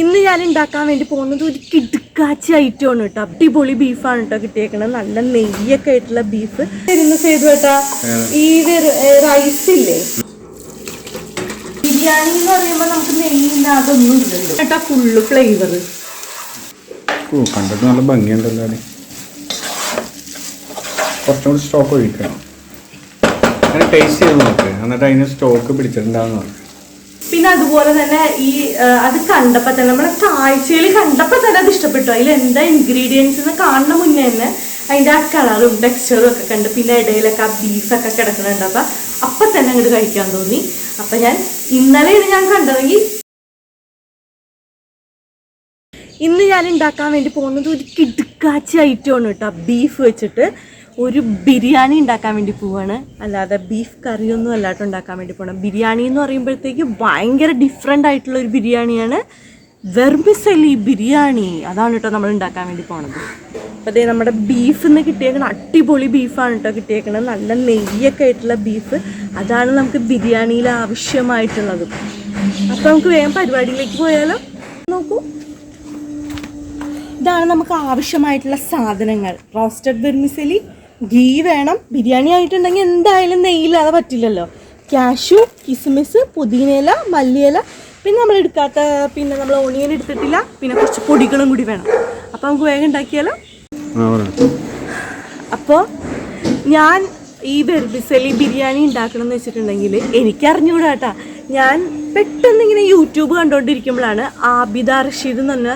ഇന്ന് ഞാൻ ഉണ്ടാക്കാൻ വേണ്ടി പോകുന്നത് ഒരു കിടുക്കാച്ചി ആണ് കേട്ടോ. അടിപൊളി ബീഫാണ് കേട്ടോ കിട്ടിയേക്കണത്. നല്ല നെയ്യൊക്കെ ആയിട്ടുള്ള ബീഫ് തരുന്ന സേതു കേട്ടാ ഈ റൈസ് ഇല്ലേ? ബിരിയാണി എന്ന് പറയുമ്പോൾ നമുക്ക് നെയ്യില്ല അതൊന്നും ഇല്ലല്ലോ. കേട്ടാ ഫുള്ള് ഫ്ലേവർ കണ്ടിട്ട് നല്ല ഭംഗിയുണ്ടല്ലോ കുറച്ചും കൂടി സ്റ്റോക്ക് ഒഴിക്കണം. അങ്ങനെ ടേസ്റ്റ് ചെയ്ത് നോക്ക്. എന്നിട്ട് അതിന് സ്റ്റോക്ക് പിടിച്ചിട്ടുണ്ടാകുന്നു നോക്ക് പിന്നെ അതുപോലെ തന്നെ ഈ അത് കണ്ടപ്പോ തന്നെ നമ്മളെ കാഴ്ചയിൽ കണ്ടപ്പോ തന്നെ അത് ഇഷ്ടപ്പെട്ടു. അതിൽ എന്താ ഇൻഗ്രീഡിയൻസ് എന്ന് കാണുന്ന മുന്നേ തന്നെ അതിന്റെ ആ കളറും ടെക്സ്ചറും ഒക്കെ കണ്ട് പിന്നെ ഇടയിലൊക്കെ ആ ബീഫൊക്കെ കിടക്കുന്നുണ്ട്. അപ്പൊ അപ്പൊ തന്നെ അങ്ങോട്ട് കഴിക്കാൻ തോന്നി. അപ്പൊ ഞാൻ ഇന്നലെയാണ് ഞാൻ കണ്ടതെങ്കിൽ ഇന്ന് ഞാൻ ഉണ്ടാക്കാൻ വേണ്ടി പോകുന്നത് ഒരു കിടുക്കാച്ചി ഐറ്റമാണ് കേട്ടോ. ബീഫ് വെച്ചിട്ട്. ഒരു ബിരിയാണി ഉണ്ടാക്കാൻ വേണ്ടി പോവാണ്. അല്ലാതെ ബീഫ് കറിയൊന്നും അല്ലാട്ടോ ഉണ്ടാക്കാൻ വേണ്ടി പോകണം ബിരിയാണി എന്ന് പറയുമ്പോഴത്തേക്ക് ഭയങ്കര ഡിഫറെന്റ് ആയിട്ടുള്ള ഒരു ബിരിയാണിയാണ്. വെർമിസലി ബിരിയാണി. അതാണ് കേട്ടോ നമ്മൾ ഉണ്ടാക്കാൻ വേണ്ടി പോണത്. അപ്പോൾ അതേ നമ്മുടെ ബീഫ് നിന്ന് കിട്ടിയേക്കണ അടിപൊളി ബീഫാണ് കേട്ടോ കിട്ടിയേക്കണം നല്ല നെയ്യൊക്കെ ആയിട്ടുള്ള ബീഫ് അതാണ് നമുക്ക് ബിരിയാണിയിൽ ആവശ്യമായിട്ടുള്ളത്. അപ്പോൾ നമുക്ക് വേഗം പരിപാടിയിലേക്ക് പോയാലോ? നോക്കൂ. ഇതാണ് നമുക്ക് ആവശ്യമായിട്ടുള്ള സാധനങ്ങൾ. റോസ്റ്റഡ് വെർമിസലി ഗീ വേണം ബിരിയാണി ആയിട്ടുണ്ടെങ്കിൽ എന്തായാലും നെയ്യില്ലാതെ പറ്റില്ലല്ലോ. കാഷ്യൂ കിസ്മിസ് പുതിനയില മല്ലിയില പിന്നെ നമ്മൾ എടുക്കാത്ത പിന്നെ നമ്മൾ ഓണിയൻ എടുത്തിട്ടില്ല പിന്നെ കുറച്ച് പൊടികളും കൂടി വേണം. അപ്പോൾ നമുക്ക് വേഗം ഉണ്ടാക്കിയാലോ? അപ്പോൾ ഞാൻ ഈ ബെർബിസലി ബിരിയാണി ഉണ്ടാക്കണം എന്ന് വെച്ചിട്ടുണ്ടെങ്കിൽ എനിക്കറിഞ്ഞുകൂടാട്ടാ കേട്ടാ ഞാൻ പെട്ടെന്ന് ഇങ്ങനെ യൂട്യൂബ് കണ്ടുകൊണ്ടിരിക്കുമ്പോഴാണ് ആബിദ റഷീദ് എന്ന് പറഞ്ഞ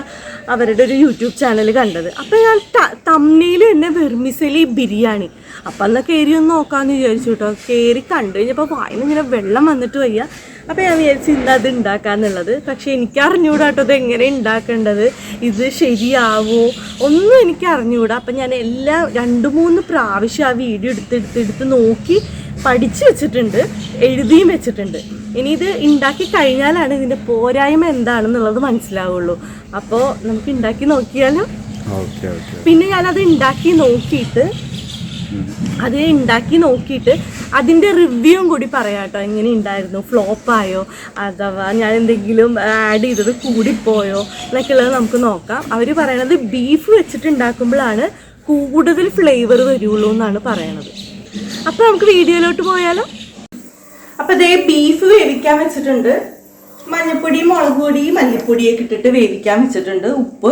അവരുടെ ഒരു യൂട്യൂബ് ചാനൽ കണ്ടത്. അപ്പോൾ ഞാൻ തമ്മിയിൽ തന്നെ വെർമിസലി ബിരിയാണി. അപ്പം എന്നാൽ കയറി ഒന്ന് നോക്കാമെന്ന് വിചാരിച്ചു കേട്ടോ കയറി കണ്ടു കഴിഞ്ഞപ്പോൾ വായിന്ന് ഇങ്ങനെ വെള്ളം വന്നിട്ട് വയ്യ. അപ്പോൾ ഞാൻ വിചാരിച്ചു ഇന്ന് അത് ഉണ്ടാക്കാന്നുള്ളത് പക്ഷേ എനിക്ക് അറിഞ്ഞുകൂടാ കേട്ടോ ഇത് എങ്ങനെ ഉണ്ടാക്കേണ്ടത് ഇത് ശരിയാവോ? ഒന്നും എനിക്ക് അറിഞ്ഞുകൂടാ അപ്പം ഞാൻ എല്ലാ രണ്ട് മൂന്ന് പ്രാവശ്യം ആ വീഡിയോ എടുത്ത് എടുത്ത് എടുത്ത് നോക്കി പഠിച്ചു വെച്ചിട്ടുണ്ട് എഴുതിയും വെച്ചിട്ടുണ്ട്. ഇനി ഇത് ഉണ്ടാക്കി കഴിഞ്ഞാലാണ് ഇതിന്റെ പോരായ്മ എന്താണെന്നുള്ളത് മനസ്സിലാവുള്ളൂ. അപ്പോ നമുക്ക് ഉണ്ടാക്കി നോക്കിയാലും? പിന്നെ ഞാൻ ഞാനത് ഉണ്ടാക്കി നോക്കിയിട്ട് അത് ഉണ്ടാക്കി നോക്കിയിട്ട് അതിന്റെ റിവ്യൂ കൂടി പറയാം കേട്ടോ എങ്ങനെ ഉണ്ടായിരുന്നു? ഫ്ലോപ്പായോ അഥവാ ഞാൻ എന്തെങ്കിലും ആഡ് ചെയ്തത് കൂടിപ്പോയോ? എന്നൊക്കെ ഉള്ളത് നമുക്ക് നോക്കാം. അവർ പറയണത് ബീഫ് വെച്ചിട്ട് ഉണ്ടാക്കുമ്പോഴാണ് കൂടുതൽ ഫ്ലേവർ വരുള്ളൂ എന്നാണ് പറയണത്. അപ്പോൾ നമുക്ക് വീഡിയോയിലോട്ട് പോയാലോ? അപ്പോൾ ഇതേ ബീഫ് വേവിക്കാൻ വെച്ചിട്ടുണ്ട്. മഞ്ഞപ്പൊടി മുളക് പൊടി മല്ലിപ്പൊടിയൊക്കെ ഇട്ടിട്ട് വേവിക്കാൻ വെച്ചിട്ടുണ്ട് ഉപ്പ്.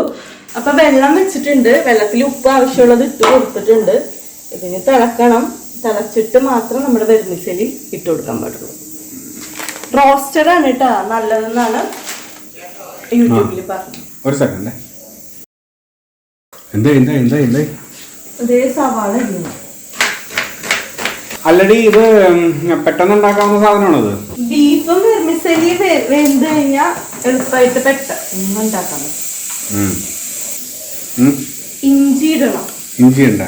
അപ്പൊ വെള്ളം വെച്ചിട്ടുണ്ട്. വെള്ളത്തിൽ ഉപ്പ് ആവശ്യമുള്ളത് ഇട്ട് കൊടുത്തിട്ടുണ്ട്. ഇതിന് തിളക്കണം. തിളച്ചിട്ട് മാത്രം നമ്മുടെ വെർമിസലി ഇട്ട് കൊടുക്കാൻ പാടുള്ളൂ. റോസ്റ്റഡ് ആണ് കേട്ടോ നല്ലതെന്നാണ് യൂട്യൂബിൽ പറഞ്ഞത്. ഒരു സെക്കൻഡ് എന്താ എന്താ എന്താ എന്താ? അതേ സവാള ഇടുന്നു അല്ലടി ഇത് പെട്ടെന്ന് ഉണ്ടാക്കാവുന്ന സാധനമാണത് ബീഫും വെർമിസലി വെന്ത് കഴിഞ്ഞാൽ എളുപ്പമായിട്ട് പെട്ടെന്ന് ഉണ്ടാക്കാൻ പറ്റും. ഉം. ഉം. ഇഞ്ചി ഇടണം. ഇഞ്ചി ഉണ്ട്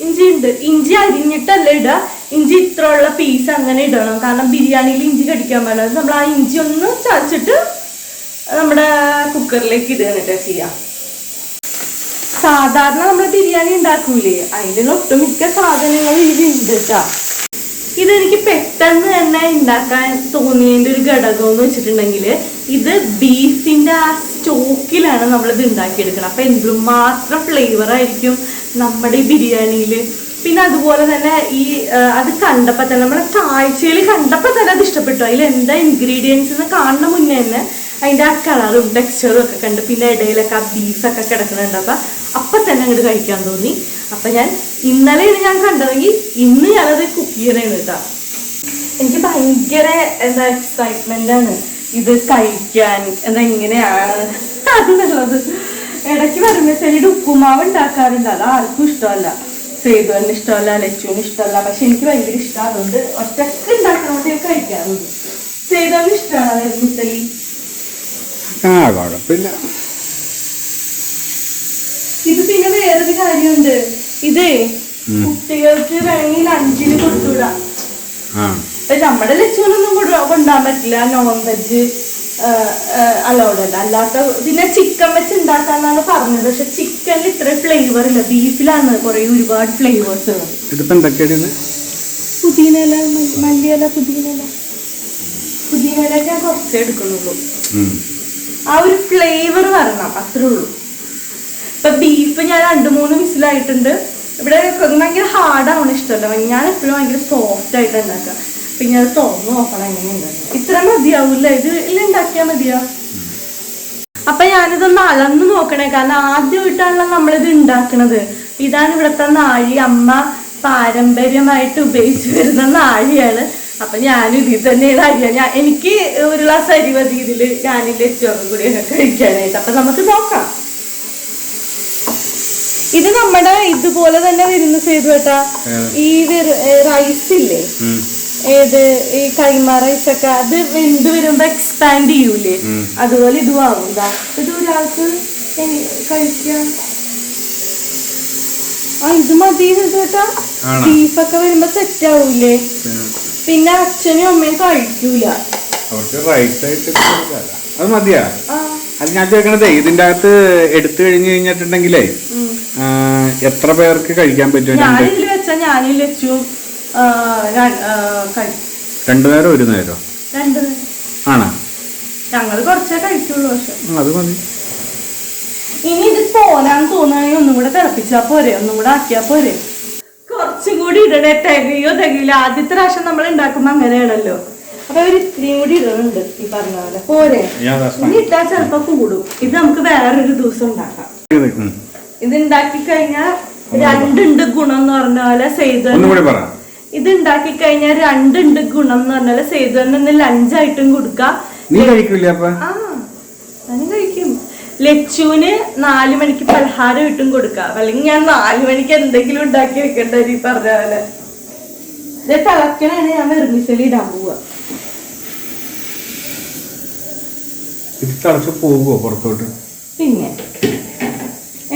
ഇഞ്ചി ഉണ്ട് ഇഞ്ചി അരിഞ്ഞിട്ടല്ല ഇടുക ഇഞ്ചി ഇത്ര ഉള്ള പീസ് അങ്ങനെ ഇടണം. കാരണം ബിരിയാണിയിൽ ഇഞ്ചി കടിക്കാൻ പാടില്ല. നമ്മൾ ആ ഇഞ്ചി ഒന്ന് ചതച്ചിട്ട് നമ്മുടെ കുക്കറിലേക്ക് ഇടുക എന്നിട്ട് ചെയ്യാം. സാധാരണ നമ്മൾ ബിരിയാണി ഉണ്ടാക്കൂലേ? അതിന്റെ ഒട്ടുമിക്ക സാധനങ്ങൾ ഇതിലുണ്ട് കേട്ടോ ഇതെനിക്ക് പെട്ടെന്ന് തന്നെ ഉണ്ടാക്കാൻ തോന്നിയതിന്റെ ഒരു ഘടകം എന്ന് വെച്ചിട്ടുണ്ടെങ്കിൽ ഇത് ബീഫിന്റെ ആ സ്റ്റോക്കിലാണ് നമ്മളിത് ഉണ്ടാക്കിയെടുക്കുന്നത് അപ്പം ഫ്ലേവർ ആയിരിക്കും നമ്മുടെ ഈ ബിരിയാണിയിൽ പിന്നെ അതുപോലെ തന്നെ ഈ അത് കണ്ടപ്പോൾ തന്നെ നമ്മുടെ കാഴ്ചയിൽ കണ്ടപ്പോൾ തന്നെ അത് ഇഷ്ടപ്പെട്ടു. അതിൽ എന്താ ഇൻഗ്രീഡിയൻസ് എന്ന് കാണുന്ന മുന്നേ തന്നെ അതിന്റെ ആ കളറും ടെക്സ്ചറും ഒക്കെ കണ്ട് പിന്നെ ഇടയിലൊക്കെ ആ ബീഫൊക്കെ കിടക്കുന്നുണ്ട്. അപ്പം അപ്പം തന്നെ അങ്ങോട്ട് കഴിക്കാൻ തോന്നി. അപ്പം ഞാൻ ഇന്നലെയാണ് ഞാൻ കണ്ടതെങ്കിൽ ഇന്ന് ഞാനത് കുക്ക് ചെയ്യണേന്ന് കേട്ടോ. എനിക്ക് ഭയങ്കര എന്താ എക്സൈറ്റ്മെന്റ് ആണ്. ഇത് കഴിക്കാൻ എന്താ ഇങ്ങനെയാണ് എന്നുള്ളത്. ഇടയ്ക്ക് വരുമ്പോൾ ശരിയുടെ ഉപ്പുമാവ് ഉണ്ടാക്കാറുണ്ട്. അത് ആർക്കും ഇഷ്ടമല്ല. സേതുവിന് ഇഷ്ടമല്ല ലച്ചുവിന് ഇഷ്ടമല്ല. പക്ഷെ എനിക്ക് ഭയങ്കര ഇഷ്ടമാണ് അതുകൊണ്ട് ഒറ്റയ്ക്ക് ഉണ്ടാക്കണോണ്ട് കഴിക്കാറുണ്ട്. സേതുവിന് ഇഷ്ടമാണ് മുത്തലി ആ കുഴപ്പമില്ല ഇത് പിന്നെ വേറൊരു കാര്യമുണ്ട്. ഇതേ കുട്ടികൾക്ക് വേണമെങ്കിൽ ലഞ്ചിന് കൊടുത്തൂടാ. നമ്മുടെ ലക്ഷ്മണൊന്നും കൊണ്ടുപോകാൻ പറ്റില്ല. നോൺ വെജ് അലൗഡ് അല്ല. അല്ലാത്ത പിന്നെ ചിക്കൻ വെച്ച് ഉണ്ടാക്കാന്നാണ് പറഞ്ഞത്. പക്ഷെ ചിക്കനിൽ ഇത്ര ഫ്ലേവർ ഇല്ല. ബീഫിലാണ് കുറെ ഒരുപാട് ഫ്ലേവേഴ്സ് ഉള്ളത്. മ- മല്ലിയില പുതിനയില. പുതിനയില ഞാൻ കുറച്ചേ എടുക്കുന്നുള്ളൂ. ആ ഒരു ഫ്ലേവർ വരണം അത്രേ ഉള്ളൂ. ഇപ്പൊ ബീഫ് ഞാൻ രണ്ട് മൂന്ന് വിസിലായിട്ടുണ്ട്. ഇവിടെ ഭയങ്കര ഹാർഡാവണം ഇഷ്ടമല്ല ഞാൻ എപ്പോഴും ഭയങ്കര സോഫ്റ്റ് ആയിട്ട് ഉണ്ടാക്കുക. പിന്നെ അത് തുറന്ന് നോക്കണം എങ്ങനെയുണ്ടായിരുന്നു ഇത്ര മതിയാവൂല ഇത് ഇല്ല ഉണ്ടാക്കിയാൽ മതിയാ? അപ്പൊ ഞാനിതൊന്ന് അളന്ന് നോക്കണേ. കാരണം ആദ്യമായിട്ടാണല്ലോ നമ്മളിത് ഉണ്ടാക്കണത്. ഇതാണ് ഇവിടുത്തെ നാഴി. അമ്മ പാരമ്പര്യമായിട്ട് ഉപയോഗിച്ച് വരുന്ന നാഴിയാണ്. അപ്പൊ ഞാൻ ഇതിൽ തന്നെയാണ് അരിയ ഞാൻ എനിക്ക് ഒരു ഗ്ലാസ് അരി മതി ഇതിൽ ഞാനിന്റെ ചോറും കൂടി കഴിക്കാനായിട്ട്. അപ്പൊ നമുക്ക് നോക്കാം. ഇത് നമ്മുടെ ഇതുപോലെ തന്നെ വരുന്ന ചെയ്തു കേട്ടാ? ഈ റൈസ് ഇല്ലേ ഏത് ഈ കൈമ റൈസ് ഒക്കെ അത് വെന്ത് വരുമ്പോ എക്സ്പാൻഡ് ചെയ്യൂലേ? അതുപോലെ ഇതും ആവും ഇതാ. ഒരാൾക്ക് കഴിക്കാം. ആ ഇത് മതി കേട്ടാ? ബീഫൊക്കെ വരുമ്പോ സെറ്റ് ആവൂലേ? പിന്നെ അച്ഛനും അമ്മയും കഴിക്കൂല അവർക്ക് റൈറ്റ് ആയിട്ട്. അത് മതിയാ? അത് ഞാൻ ചോദിക്കണതേ ഇതിന്റെ അകത്ത് എടുത്തു കഴിഞ്ഞു കഴിഞ്ഞിട്ടുണ്ടെങ്കിലേ എത്ര പേർക്ക് കഴിക്കാൻ പറ്റും രണ്ടുനേരോ ഞാനിതിൽ വെച്ചാ രണ്ടു നേരം ഒരു നേരം. ആണോ? ഞങ്ങൾ കുറച്ചേ കഴിക്കുള്ളൂ പക്ഷെ. അത് മതി. ഇനി ഇത് പോരാന്ന് തോന്നുകയാണെങ്കിൽ ഒന്നും കൂടെ തിളപ്പിച്ചാ പോരെ ഒന്നും കൂടെ ആക്കിയാ പോരെ. കുറച്ചും കൂടി ഇടണേ. തികയോ തികയില്ല. ആദ്യത്തെ പ്രാവശ്യം നമ്മൾ ഉണ്ടാക്കുമ്പോ അങ്ങനെയാണല്ലോ. അപ്പൊ ഒരു ഇത്രയും കൂടി ഇടുന്നുണ്ട് ഈ പറഞ്ഞ പോലെ. പോരെ. ഇനി ഇട്ടാ ചിലപ്പോ കൂടും. ഇത് നമുക്ക് വേറൊരു ദിവസം ഉണ്ടാക്കാം. ഇത്, ഉണ്ടാക്കി കഴിഞ്ഞാൽ രണ്ടുണ്ട് ഗുണം എന്ന് പറഞ്ഞ പോലെ സെയ്ത് ഇത് ഉണ്ടാക്കി കഴിഞ്ഞാൽ രണ്ടുണ്ട് ഗുണം എന്ന് പറഞ്ഞ പോലെ തന്നെ. ലഞ്ചായിട്ടും കൊടുക്കാം. നീ കഴിക്കില്ല ആ ഞാനും കഴിക്കും. ലച്ചുവിന് നാല് മണിക്ക് പലഹാരം ഇട്ടും കൊടുക്കാം. അല്ലെങ്കിൽ ഞാൻ നാല് മണിക്ക് എന്തെങ്കിലും ഉണ്ടാക്കി വെക്കേണ്ട ഈ പറഞ്ഞ പോലെ. ഇത് തിളക്കണാണ് ഞാൻ വെറുമിസലി ഇടാൻ പോവുക ഇത് തിളച്ച് പോകുമോ പുറത്തോട്ട്? പിന്നെ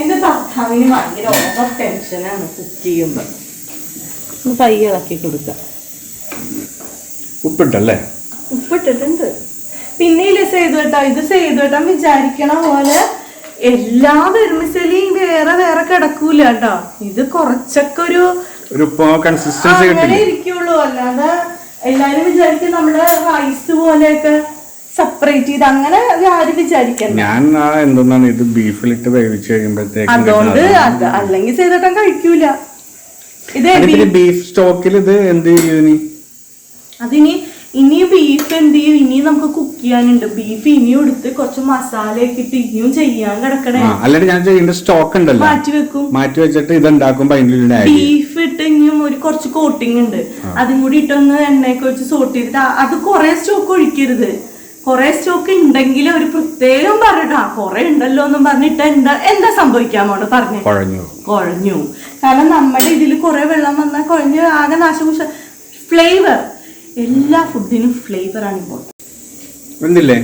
എന്റെ ഭർത്താവിന് ഭയങ്കര ഓവർ ടെൻഷനാണ് കുക്ക് ചെയ്യുമ്പോ. ഒന്ന് പയ്യെ ഇളക്കി കൊടുക്കാം. ഉപ്പിട്ടല്ലേ? ഉപ്പിട്ടിട്ടുണ്ട്. പിന്നെ ഇല്ല കേട്ടോ ഇത് കേട്ടോ. വിചാരിക്കണ പോലെ എല്ലാ വെർമിസലിയും വേറെ വേറെ കിടക്കൂല കേട്ടോ. ഇത് കുറച്ചൊക്കെ ഒരു അങ്ങനെ ഇരിക്കുള്ളൂ. അല്ലാതെ എല്ലാരും വിചാരിക്കും നമ്മുടെ റൈസ് പോലെയൊക്കെ സെപ്പറേറ്റ് ചെയ്ത് അങ്ങനെ ആരും വിചാരിക്കണ്ട. ഞാൻ ആ എന്തെന്നാണ് ഇത് ബീഫിലിട്ട് വേവിച്ച് കഴിയുമ്പോഴത്തേക്ക് അതുകൊണ്ട് അത് അല്ലെങ്കിൽ സേതോട്ടം കഴിക്കൂല. ഇത് ബീഫ് സ്റ്റോക്കിൽ ഇത് എന്ത് ചെയ്യും അതിനി ഇനി ബീഫ് എന്ത് ചെയ്യും? ഇനി നമുക്ക് കുക്ക് ചെയ്യാനുണ്ട്. ബീഫ് ഇനിയും എടുത്ത് കുറച്ച് മസാല ഒക്കെ ഇട്ട് ഇനിയും ചെയ്യാൻ കിടക്കണേ. അല്ലെങ്കിൽ ഞാൻ ചെയ്യേണ്ട സ്റ്റോക്ക് ഉണ്ടല്ലോ. മാറ്റി വെക്കും. മാറ്റി വെച്ചിട്ട് ഇത് ഉണ്ടാക്കുമ്പോ ചെയ്യും. ബീഫ് ഇട്ട് ഇനിയും ഒരു കുറച്ച് കോട്ടിങ് ഉണ്ട്. അതും കൂടി ഇട്ടൊന്ന് എണ്ണയൊക്കെ വെച്ച് സോട്ട് ചെയ്തിട്ട് അത് കുറെ സ്റ്റോക്ക് ഒഴിക്കരുത്. കുറെ സ്റ്റോക്ക് ഉണ്ടെങ്കിൽ ഒരു പ്രത്യേകം പറഞ്ഞിട്ട് ആ കുറെ ഉണ്ടല്ലോ എന്നും പറഞ്ഞിട്ട് എന്താ എന്താ സംഭവിക്കാൻ പോണ പറഞ്ഞു. കുഴഞ്ഞു കാരണം നമ്മുടെ ഇതിൽ കുറെ വെള്ളം വന്നാൽ കുഴഞ്ഞ് ആകെ നാശം. ഫ്ലേവർ എല്ലാ ഫുഡിനും ഫ്ലേവർ ആണ് ഇപ്പോൾ വെന്തില്ലേ?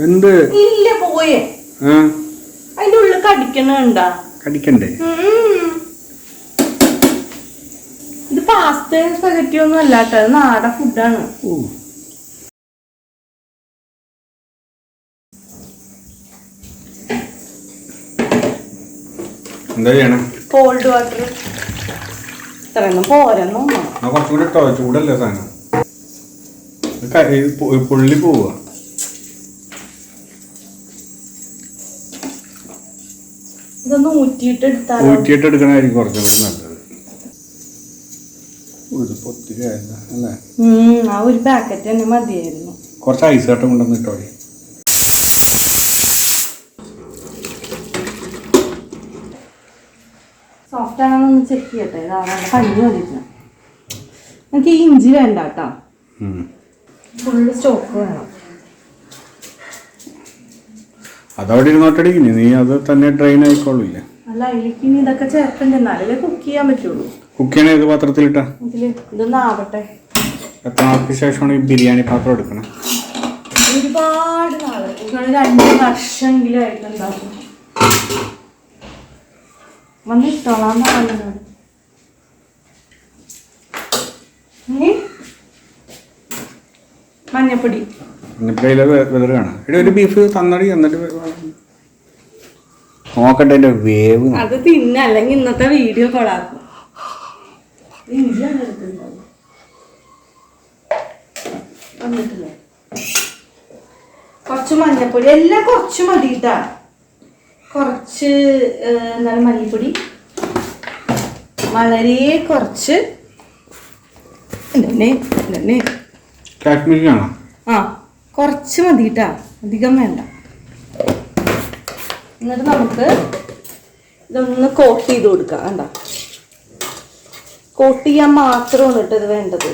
വെന്ത്. ഇല്ല പോയേ. അതിന്റെ ഉള്ളിൽ കടിക്കണുണ്ടാ കടിക്കണ്ടേ? ഇത് പാസ്തയും സ്പഗറ്റി ഒന്നും അല്ലാട്ടോ ഇത് നാടൻ ഫുഡാണ് എന്താ ചെയ്യണം? കോൾഡ് വാട്ടർ ഇത്രയൊന്നും പോരെന്നോ. ആ കുറച്ചും കൂടി ഇട്ടോ ചൂടല്ലേ സാധനം? പൊള്ളി പോവുക ഊറ്റിയിട്ട് എടുക്കണായിരിക്കും ഊറ്റിയിട്ട് എടുക്കണമായിരിക്കും കുറച്ചും കൂടി നല്ലത്. ഇത് പൊത്തിരി അല്ലേ? ആ ഒരു പാക്കറ്റ് തന്നെ മതിയായിരുന്നു. കുറച്ച് ഐസ് കട്ട കൊണ്ടുവന്ന് ഇട്ടോ സോഫ്റ്റ് ആണെന്ന് ചെക്ക് ചെയ്യട്ടെ ഇതാണ് പഞ്ഞി വന്നിട്ട് എനിക്ക് ഈ ഇഞ്ചി വേണ്ട കേട്ടോ ഫുള്ള് സ്റ്റോക്ക് വേണം. അതവിടെ ഇരുന്നോട്ടടി നീ അത് തന്നെ ഡ്രെയിൻ ആയിക്കോളൂല്ലേ? അല്ല അതിലേക്ക് ഇനി ഇതൊക്കെ ചേർക്കണ്ട? എന്നാലേ കുക്ക് ചെയ്യാൻ പറ്റുള്ളൂ. കുക്ക് ചെയ്യണ ഏത് പാത്രത്തിലിട്ടാ? ഇതിൽ ഇതൊന്നും ആവട്ടെ. എത്ര നാൾക്ക് ശേഷമാണ് ഈ ബിരിയാണി പാത്രം എടുക്കണേ? ഒരുപാട് നാൾ. രണ്ട് വർഷമെങ്കിലും ആയിട്ടുണ്ടാവും. വന്നിട്ടോളാം നാളിനോട് ഇനി മഞ്ഞപ്പൊടി. വെതർ കാണാം. ഇവിടെ ഒരു ബീഫ് തന്നടി എന്നിട്ട് നോക്കട്ടെ എന്റെ വേവ് അത് തിന്ന അല്ലെങ്കിൽ ഇന്നത്തെ വീഡിയോ കൊളാക്കും കുറച്ച് മഞ്ഞപ്പൊടി. എല്ലാം കുറച്ച് മതി കേട്ടാ കുറച്ച് എന്താണ് മല്ലിപ്പൊടി. വളരെ കുറച്ച് ഇതന്നെ. കാശ്മീരിയാണോ ആ കുറച്ച് മതി കേട്ടാ അധികം വേണ്ട. എന്നിട്ട് നമുക്ക് ഇതൊന്ന് കോട്ട് ചെയ്ത് കൊടുക്കാം. വേണ്ട കോട്ട് ചെയ്യാൻ മാത്രമാണ് കേട്ടോ ഇത് വേണ്ടത്.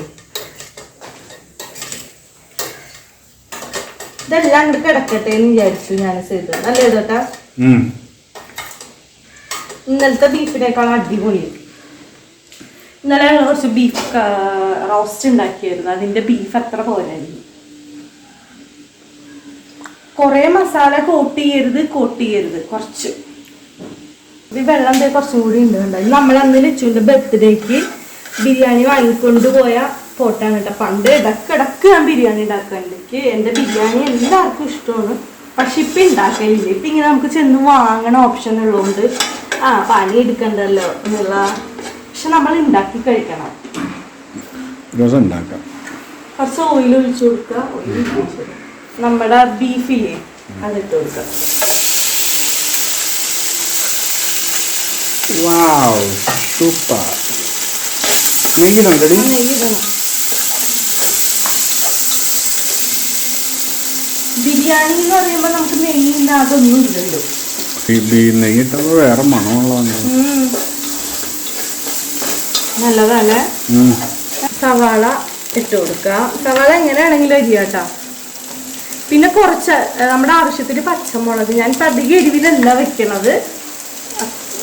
ഇതെല്ലാം അങ്ങോട്ട് കിടക്കട്ടെ എന്ന് വിചാരിച്ചു ഞാൻ ചെയ്തത്. അല്ലേ ചേട്ടാ. ഇന്നലത്തെ ബീഫിനേക്കാൾ അടിപൊളി ഇന്നലെ ഞങ്ങൾ കുറച്ച് ബീഫ് റോസ്റ്റ് ഉണ്ടാക്കിയായിരുന്നു. അതിന്റെ ബീഫ് അത്ര പോരായിരുന്നു. കുറേ മസാല കോട്ട് ചെയ്യരുത് കോട്ട് ചെയ്യരുത് കുറച്ച് വെള്ളം ദേ കുറച്ചും കൂടി ഉണ്ട് കണ്ടോ? ഇത് നമ്മൾ അന്ന് ലച്ചുവിന്റെ ബർത്ത്ഡേക്ക് ബിരിയാണി വാങ്ങിക്കൊണ്ട് പോയ ഫോട്ടാണ് കേട്ടോ. പണ്ട് ഇടക്കിടക്ക് ഞാൻ ബിരിയാണി ഉണ്ടാക്കാനിലേക്ക് എന്റെ ബിരിയാണി എല്ലാവർക്കും ഇഷ്ടമാണ്. പക്ഷെ ഇപ്പം ഉണ്ടാക്കലില്ല. ഇപ്പം ഇങ്ങനെ നമുക്ക് ചെന്ന് വാങ്ങണ ഓപ്ഷൻ ഉള്ളതുകൊണ്ട് ആ പണി എടുക്കണ്ടല്ലോ എന്നുള്ള പക്ഷെ നമ്മൾ ഉണ്ടാക്കി കഴിക്കണം. ദിവസം ഉണ്ടാക്കാം. കുറച്ച് ഓയിൽ ഒഴിച്ചു കൊടുക്കുക. ഓയിൽ ഒഴിച്ച് കൊടുക്കുക. നമ്മുടെ ബീഫില്ലേ അതിട്ട് കൊടുക്കുക. വാവ് സൂപ്പർ ബിരിയാണി എന്ന് പറയുമ്പോൾ നമുക്ക് നെയ്യില്ല അതൊന്നും ഇല്ലല്ലോ. നെയ്യിട്ടപ്പോൾ വേറെ മണമുള്ളതാണ്. ഉം. നല്ലതല്ലേ. സവാള ഇട്ട് കൊടുക്കുക. സവാള എങ്ങനെയാണെങ്കിലും അരിയാട്ടാ. പിന്നെ കുറച്ച് നമ്മുടെ ആവശ്യത്തിന് പച്ചമുളക്. ഞാൻ ഇപ്പം അധികം എരിവിലല്ല വെക്കണത്.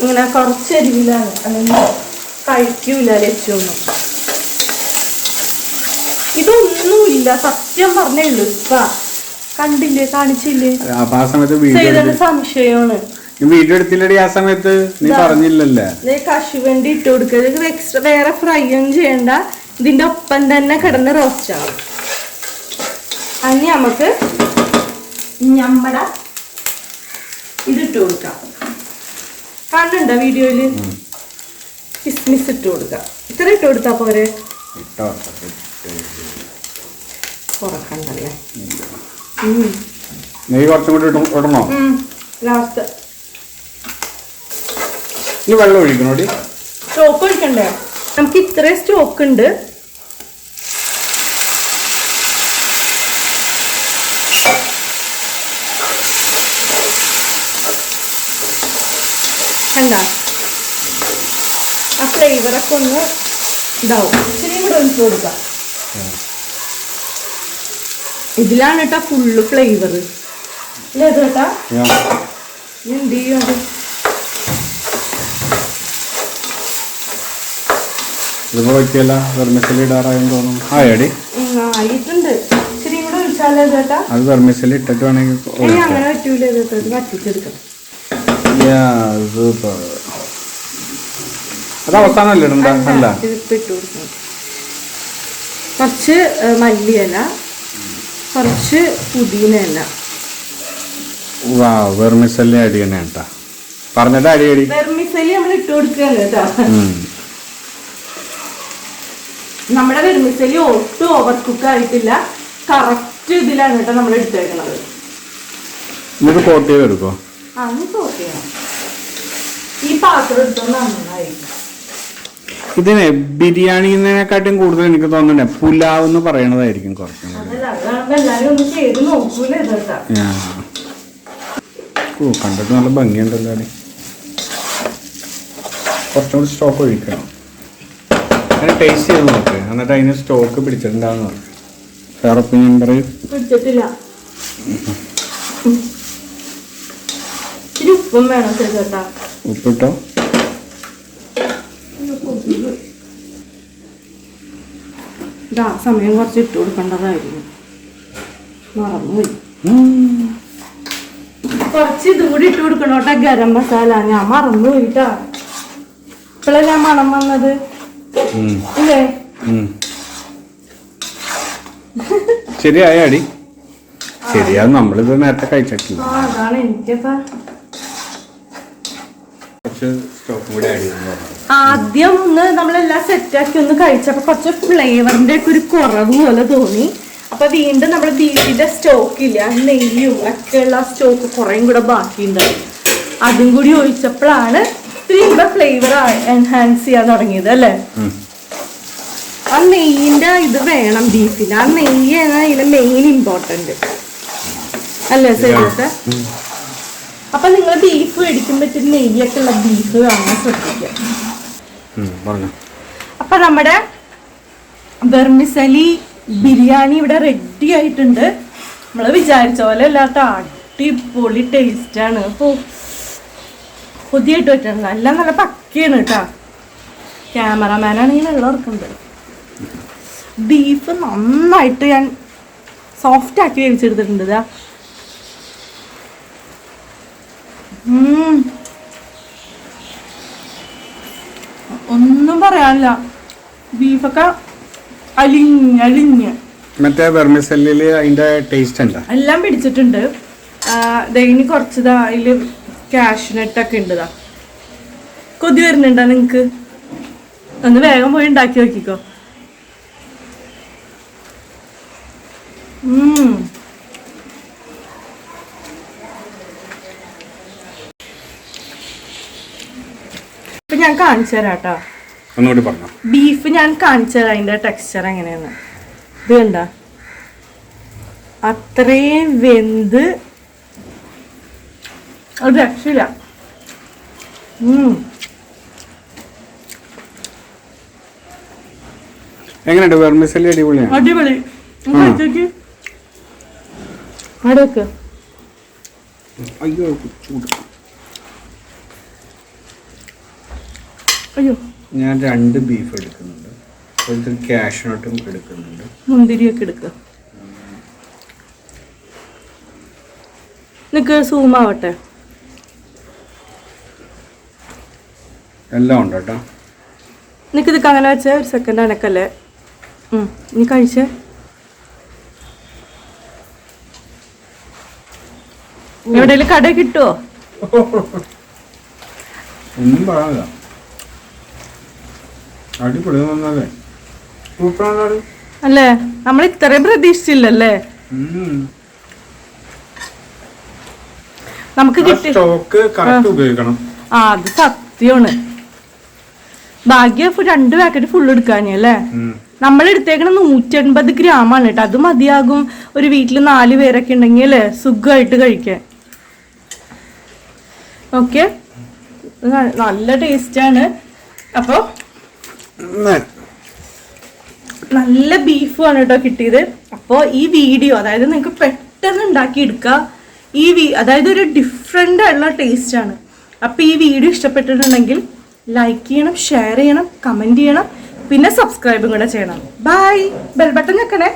ഇങ്ങനെ കുറച്ച് എരിവിലാണ്. അല്ലെങ്കിൽ കഴിക്കൂല ലക്ഷ്യമൊന്നും ഇതൊന്നുമില്ല. സത്യം പറഞ്ഞേ ഉള്ളൂ. ഇപ്പ കണ്ടില്ലേ? കാണിച്ചില്ലേ? സംശയമാണ്. വീഡിയോ എടുത്തില്ലടി ആ സമയത്ത്? നീ പറഞ്ഞില്ലല്ലേ? കശുവണ്ടി ഇട്ട് കൊടുക്കുക ഇത് എക്സ്ട്രാ വേറെ ഫ്രൈ ഒന്നും ചെയ്യണ്ട. ഇതിന്റെ ഒപ്പം തന്നെ കിടന്ന് റോസ്റ്റ് ആവും. അനി നമുക്ക് ഞമ്മട ഇതിട്ട് കൊടുക്കാം. കാണുന്നുണ്ടോ വീഡിയോയിൽ? കിസ്മിസ് ഇട്ട് കൊടുക്കാം. ഇത്ര ഇട്ട് കൊടുത്താ പോരെ? ഇട്ടോ നീ കുറച്ചും കൂടി ഇടണോ? ലാസ്റ്റ് ഇനി വെള്ളം ഒഴിക്കണോടി സ്റ്റോക്ക് ഒഴിക്കണ്ടേ? നമുക്ക് ഇത്രയും സ്റ്റോക്ക് ഉണ്ട്. എന്താ? ആ ഫ്ലേവറൊക്കെ ഒന്ന് ഇതാവും. ഇച്ചിരി കൂടെ ഒഴിച്ചു കൊടുക്കാം. ഇതിലാണ് കേട്ടാ ഫുള്ള് ഫ്ലേവർ ഇത് കേട്ടാ? എന്ത് ചെയ്യും? അത് ഇതിപ്പോ വയ്ക്കല്ല വെർമിസലി ഇടാറായെന്ന് തോന്നുന്നു. ആ എടി. ആയിട്ടുണ്ട്. ഇച്ചിരി കൂടെ ഒഴിച്ചാലേ ചേട്ടാ അത് വെർമിസലി ഇട്ടിട്ട് വേണമെങ്കിൽ അങ്ങനെ പറ്റൂല ഇത് ഇത് വറ്റിച്ചെടുക്കണം. അത് അവസാനമല്ലേ അല്ല കുറച്ച് മല്ലിയല. കുറച്ച് പുതിന ഇല വാ വെർമിസലി അടിയണ കേട്ടാ പറഞ്ഞിട്ട് അടി അടി വെർമിസലി നമ്മൾ ഇട്ട് കൊടുക്കുകയാണ് കേട്ടോ. നമ്മുടെ വെർമിസലി ഒട്ടും ഓവർ കുക്ക് ആയിട്ടില്ല. കറക്റ്റ് ഇതിലാണ് കേട്ടോ നമ്മൾ എടുത്തേക്കുന്നത് എന്നിട്ട് കോട്ട് ചെയ്ത് എടുക്കോ? അന്ന് സോട്ട് ചെയ്യണം. ഈ പാത്രം എടുത്തോ ഇതിനെ ബിരിയാണിനെക്കാട്ടും കൂടുതൽ എനിക്ക് തോന്നുന്നത് പുലാവ് എന്ന് പറയണതായിരിക്കും കുറച്ചും ഇത് കണ്ടിട്ട് നല്ല ഭംഗിയുണ്ടല്ലോ കുറച്ചും കൂടി സ്റ്റോക്ക് ഒഴിക്കണം. അങ്ങനെ ടേസ്റ്റ് ചെയ്ത് നോക്ക്. എന്നിട്ട് അതിന് സ്റ്റോക്ക് പിടിച്ചിട്ടുണ്ടാകുന്നു നോക്ക്. വേറെ ഒപ്പീനിയൻ പറയും. പിടിച്ചിട്ടില്ല. ഇച്ചിരി ഉപ്പും വേണം ചേട്ടാ. ഉപ്പിട്ടോ? ഇതാ സമയം കുറച്ച് ഇട്ട് കൊടുക്കേണ്ടതായിരുന്നു. മറന്നുപോയി. കുറച്ച് ഇത് കൂടി ഇട്ട് കൊടുക്കണോട്ടെ ഗരം മസാല. ഞാൻ മറന്നുപോയിട്ടാ ഇപ്പോഴല്ലേ മണം വന്നത്? ഉം. ഇല്ലേ ഉം. ശരിയായ അടി ശരിയാ നമ്മളിത് നേരത്തെ കഴിച്ചിട്ടില്ല. ആദ്യം ഒന്ന് നമ്മളെല്ലാം സെറ്റാക്കി ഒന്ന് കഴിച്ചപ്പോ കുറച്ച് ഫ്ലേവറിന്റെ ഒക്കെ ഒരു കുറവ് പോലെ തോന്നി. അപ്പൊ വീണ്ടും നമ്മുടെ ബീഫിന്റെ സ്റ്റോക്ക് ഇല്ല ആ നെയ്യും ഒക്കെയുള്ള സ്റ്റോക്ക് കുറേയും കൂടെ ബാക്കിയുണ്ട്. അതും കൂടി ഒഴിച്ചപ്പോഴാണ് ഇത്തിരി ഇവിടെ ഫ്ലേവർ എൻഹാൻസ് ചെയ്യാൻ തുടങ്ങിയത് അല്ലേ. ആ നെയ്യിന്റെ ഇത് വേണം ബീഫിന് ആ നെയ്യാണ് ഇതിന് മെയിൻ ഇമ്പോർട്ടന്റ് അല്ലേ ഉം. അപ്പൊ നിങ്ങൾ ബീഫ് മേടിക്കുമ്പോ ഇത്തിരി നെയ്യൊക്കെ ഉള്ള ബീഫ് വാങ്ങാൻ ശ്രദ്ധിക്കുക. അപ്പൊ നമ്മുടെ ബെർമിസലി ബിരിയാണി ഇവിടെ റെഡി ആയിട്ടുണ്ട്. നമ്മൾ വിചാരിച്ച പോലെ അല്ലാത്ത അടിപൊളി ടേസ്റ്റ് ആണ്. പുതിയായിട്ട് പറ്റുന്നത് എല്ലാം നല്ല പക്കയാണ് ക്യാമറമാനാണ് ക്യാമറമാനാണെങ്കിൽ വെള്ളം ഇറക്കുന്നത് ബീഫ് നന്നായിട്ട് ഞാൻ സോഫ്റ്റ് ആക്കി വേവിച്ചെടുത്തിട്ടുണ്ട് ഇതാ. ഒന്നും പറയാനില്ല. ബീഫൊക്കെ അലിഞ്ഞ് അലിഞ്ഞ്. മറ്റേ വെർമിസെല്ലിൽ അതിന്റെ ടേസ്റ്റ് എല്ലാം പിടിച്ചിട്ടുണ്ട്. ഇനി കുറച്ചതാ അതിൽ കാഷ്നട്ട് ഒക്കെ ഉണ്ട് ദാ. കൊതി വരുന്നുണ്ടോ നിങ്ങക്ക്? ഒന്ന് വേഗം പോയി ഉണ്ടാക്കി നോക്കിക്കോ. ഇപ്പൊ ഞാൻ കാണിച്ചു തരാം കേട്ടോ. ഒന്നുകൂടി പറഞ്ഞോ. ബീഫ് ഞാൻ കാണിച്ചു തരാം അതിന്റെ ടെക്സ്ചർ എങ്ങനെയാണ് ഇത് കണ്ട. അത്രയും വെന്ത് ഒരു രക്ഷയില്ല. എങ്ങനെയുണ്ട് വെർമിസലി അടിപൊളിയാണ്? അടിപൊളി. വെക്ക്. അയ്യോ ചൂട്. അയ്യോ. ഞാൻ രണ്ട് ബീഫ് എടുക്കുന്നുണ്ട്. ഒരു ക്യാഷ്നട്ടും എടുക്കുന്നുണ്ട്. മുന്തിരിയൊക്കെ എടുക്കുക നിനക്ക് സൂം എല്ലാം ഉണ്ട് കേട്ടോ. നിനക്ക് ഇതൊക്കെ അങ്ങനെ വെച്ച ഒരു സെക്കൻഡ് അനക്കല്ലേ. നീ കഴിച്ചേ. എവിടെയെങ്കിലും കട കിട്ടുമോ ഒന്നും പറയാനില്ല. അടിപൊളി നന്നല്ലേ സൂപ്പറാണ് അല്ലേ? നമ്മൾ ഇത്രയും പ്രതീക്ഷിച്ചില്ലല്ലേ? നമുക്ക് കിട്ടി. സ്റ്റോക്ക് കറക്റ്റ് ഉപയോഗിക്കണം. ആ അത് സത്യമാണ്. ഭാഗ്യ രണ്ട് പാക്കറ്റ് ഫുൾ എടുക്കാഞ്ഞല്ലേ. നമ്മൾ എടുത്തേക്കണ നൂറ്റി എൺപത് ഗ്രാം ആണ് കേട്ടോ. അത് മതിയാകും. ഒരു വീട്ടിൽ നാല് പേരൊക്കെ ഉണ്ടെങ്കിൽ അല്ലേ? സുഖമായിട്ട് കഴിക്കാൻ. ഓക്കെ? നല്ല ടേസ്റ്റ് ആണ്. അപ്പോൾ നല്ല ആണ് കേട്ടോ കിട്ടിയത്. അപ്പോൾ ഈ വീഡിയോ അതായത് നിങ്ങൾക്ക് പെട്ടെന്ന് ഉണ്ടാക്കി എടുക്കുക ഈ വീ അതായത് ഒരു ഡിഫറെന്റ് ആയിട്ടുള്ള ടേസ്റ്റ് ആണ്. അപ്പോൾ ഈ വീഡിയോ ഇഷ്ടപ്പെട്ടിട്ടുണ്ടെങ്കിൽ ലൈക്ക് ചെയ്യണം ഷെയർ ചെയ്യണം കമന്റ് ചെയ്യണം പിന്നെ സബ്സ്ക്രൈബും കൂടെ ചെയ്യണം. By bell button ഞെക്കണേ